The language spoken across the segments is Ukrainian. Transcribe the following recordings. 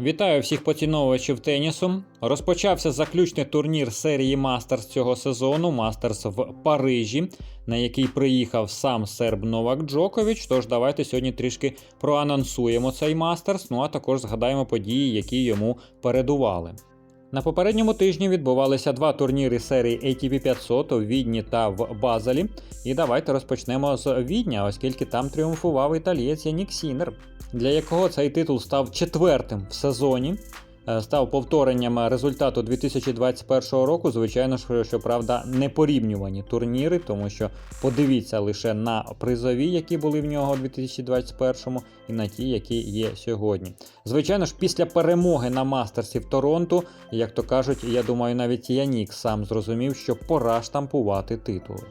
Вітаю всіх поціновувачів тенісу. Розпочався заключний турнір серії Мастерс цього сезону Мастерс в Парижі, на який приїхав сам серб Новак Джокович. Тож давайте сьогодні трішки проанонсуємо цей Мастерс, ну а також згадаємо події, які йому передували. На попередньому тижні відбувалися два турніри серії ATP 500 у Відні та в Базелі. І давайте розпочнемо з Відня, оскільки там тріумфував італієць Янік Сінер, для якого цей титул став четвертим в сезоні. Е, Став повторенням результату 2021 року. Звичайно ж, щоправда, не порівнювані турніри, тому що подивіться лише на призові, які були в нього у 2021 і на ті, які є сьогодні. Звичайно ж, після перемоги на мастерсі в Торонто, як то кажуть, я думаю, навіть Янік сам зрозумів, що пора штампувати титули.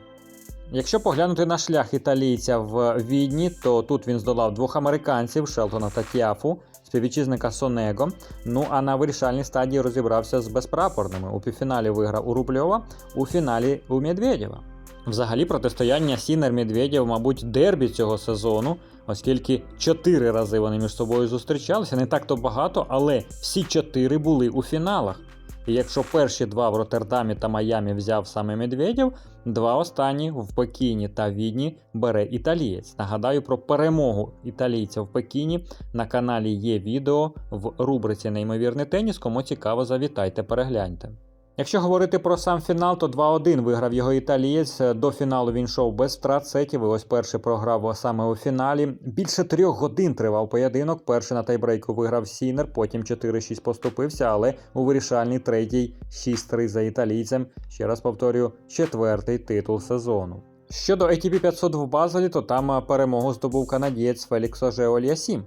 Якщо поглянути на шлях італійця в Відні, то тут він здолав двох американців Шелтона та Тіафу, співвітчизника Сонего. Ну а на вирішальній стадії розібрався з безпрапорними. У півфіналі виграв у Рубльова, у фіналі у Медведєва. Взагалі протистояння Сінер Медведєв, мабуть, дербі цього сезону, оскільки чотири рази вони між собою зустрічалися, не так то багато, але всі чотири були у фіналах. І якщо перші два в Роттердамі та Майамі взяв саме Медведєв, два останні в Пекіні та Відні бере італієць. Нагадаю про перемогу італійця в Пекіні. На каналі є відео в рубриці Неймовірний теніс. Кому цікаво, завітайте, перегляньте. Якщо говорити про сам фінал, то 2-1 виграв його італієць. До фіналу він йшов без втрат сетів. І ось перший програв саме у фіналі. Більше трьох годин тривав поєдинок. Перший на тайбрейку виграв Сінер, потім 4-6 поступився, але у вирішальній третій 6-3 за італійцем. Ще раз повторюю, четвертий титул сезону. Щодо ATP 500 в Базелі, то там перемогу здобув канадієць Фелікс Ожеоліасім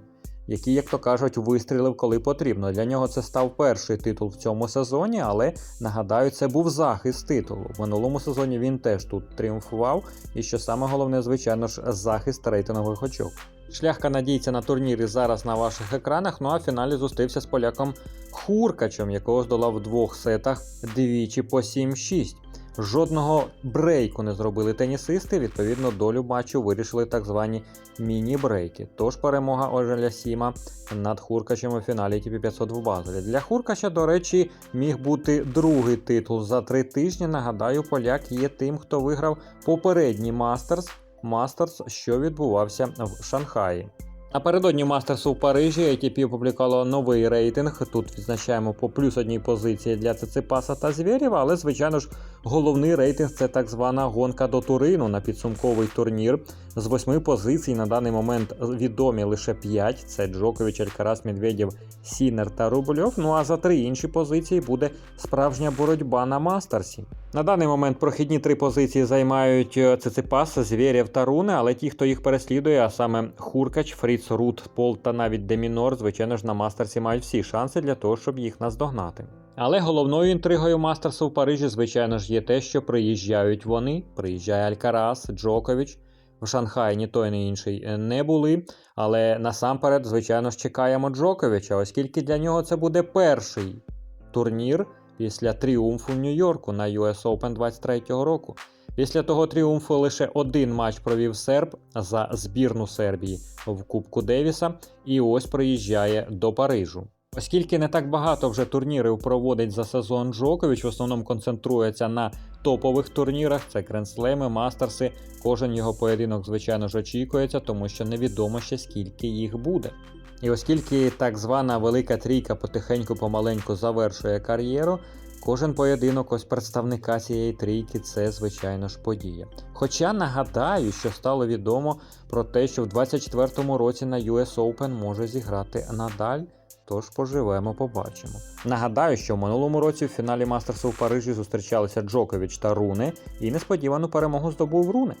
який, як то кажуть, вистрілив коли потрібно. Для нього це став перший титул в цьому сезоні, але нагадаю, це був захист титулу. В минулому сезоні він теж тут тріумфував, і що саме головне, звичайно ж, захист рейтингових очок. Шлях канадійця на турнірі зараз на ваших екранах. Ну а в фіналі зустрівся з поляком Хуркачем, якого здолав в двох сетах двічі по 7-6. Жодного брейку не зробили тенісисти. Відповідно, долю матчу вирішили так звані міні-брейки. Тож перемога Ожеля Сіма над Хуркачем у фіналі ATP 500 в Базелі. Для Хуркача, до речі, міг бути другий титул за три тижні. Нагадаю, поляк є тим, хто виграв попередній мастерс. Мастерс, що відбувався в Шанхаї. Напередодні Мастерсу в Парижі ATP опублікувало новий рейтинг. Тут відзначаємо по плюс одній позиції для Циципаса та Звєрєва, але, звичайно ж, головний рейтинг це так звана гонка до Турину на підсумковий турнір. З восьми позицій на даний момент відомі лише п'ять: це Джокович, Алькарас, Медведєв, Сінер та Рубльов. Ну а за три інші позиції буде справжня боротьба на Мастерсі. На даний момент прохідні три позиції займають е, Циципас, Звєрєв та Руни, але ті, хто їх переслідує, а саме Хуркач, Фріц, Рут, Пол та навіть Демінор, звичайно ж, на Мастерсі мають всі шанси для того, щоб їх наздогнати. Але головною інтригою Мастерсу в Парижі, звичайно ж, є те, що приїжджають вони. Приїжджає Алькарас, Джокович. В Шанхаї ні той, ні інший е, не були. Але насамперед, звичайно ж, чекаємо Джоковича, оскільки для нього це буде перший турнір після тріумфу в Нью-Йорку на US Open 23-го року. Після того тріумфу лише один матч провів серб за збірну Сербії в Кубку Девіса, і ось приїжджає до Парижу. Оскільки не так багато вже турнірів проводить за сезон Джокович, в основному концентрується на топових турнірах, це гренслеми, мастерси. Кожен його поєдинок, звичайно ж, очікується, тому що невідомо ще скільки їх буде. І оскільки так звана велика трійка потихеньку помаленьку завершує кар'єру, кожен поєдинок ось представника цієї трійки це, звичайно ж, подія. Хоча нагадаю, що стало відомо про те, що в 24-му році на US Open може зіграти Надаль. Тож поживемо, побачимо. Нагадаю, що в минулому році в фіналі Мастерсу в Парижі зустрічалися Джокович та Руни, і несподівану перемогу здобув Руни.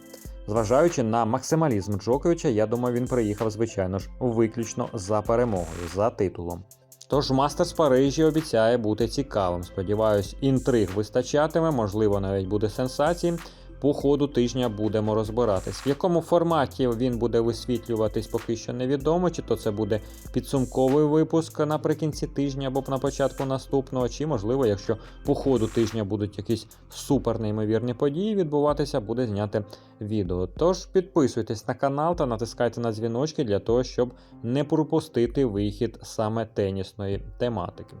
Зважаючи на максималізм Джоковича, я думаю, він приїхав, звичайно ж, виключно за перемогою, за титулом. Тож Мастерс Парижі обіцяє бути цікавим. Сподіваюсь, інтриг вистачатиме, можливо, навіть буде сенсації. По ходу тижня будемо розбиратись. В якому форматі він буде висвітлюватись, поки що невідомо, чи то це буде підсумковий випуск наприкінці тижня або на початку наступного, чи можливо, якщо по ходу тижня будуть якісь супер неймовірні події відбуватися, буде зняти відео. Тож підписуйтесь на канал та натискайте на дзвіночки для того, щоб не пропустити вихід саме тенісної тематики.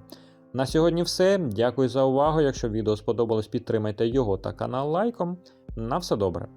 На сьогодні все. Дякую за увагу. Якщо відео сподобалось, підтримайте його та канал лайком. На все добре.